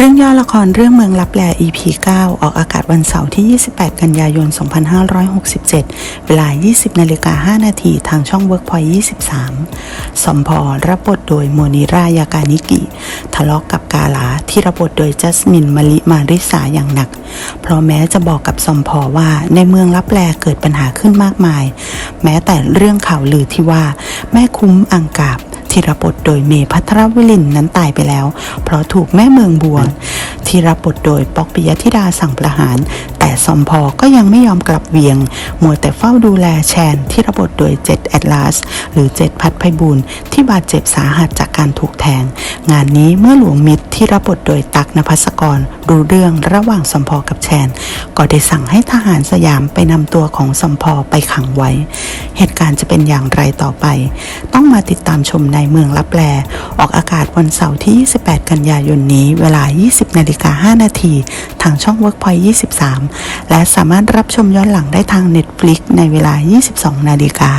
เรื่องย่อละครเรื่องเมืองลับแล EP 9 ออกอากาศวันเสาร์ที่ 28 กันยายน 2567 เวลา 20 นาฬิกา 5 นาทีทางช่อง Workpoint 23 สมพรับบทโดยโมนิรายากานิกิ ทะเลาะกกับกาลาที่รับบทโดยจัสมินมะลิมาริสาอย่างหนัก เพราะแม้จะบอกกับสมพว่าในเมืองลับแลเกิดปัญหาขึ้นมากมาย แม้แต่เรื่องข่าวลือที่ว่า แม่คุ้มอังกาบ ธีรบทโดยเมย์พัทรวิลินนั้นตายไปแล้ว เพราะถูกแม่เมืองบวงธีรบทโดยปอกปิยธิดาสั่งประหาร แต่สมพอก็ยังไม่ยอมกลับเวียง มัวแต่เฝ้าดูแลแชนที่รับทโดยเจ็ดแอดลาสหรือเจ็ดพัดไพบูลที่บาดเจ็บสาหัสจากการถูกแทง งานนี้เมื่อหลวงมิตรที่รับบทโดยตักนภัสกรรู้เรื่องระหว่างสมพอกับแชน ก็ได้สั่งให้ทหารสยามไปนำตัวของสมพอไปขังไว้ เหตุการณ์จะเป็นอย่างไรต่อไป ต้องมาติดตามชมในเมืองลับแล ออกอากาศวันเสาร์ที่ 28 กันยายนนี้ เวลา 20นาฬิกา5นาทีทางช่อง Workpoint 23และสามารถรับชมย้อนหลังได้ทาง Netflix ในเวลา 22 นาฬิกา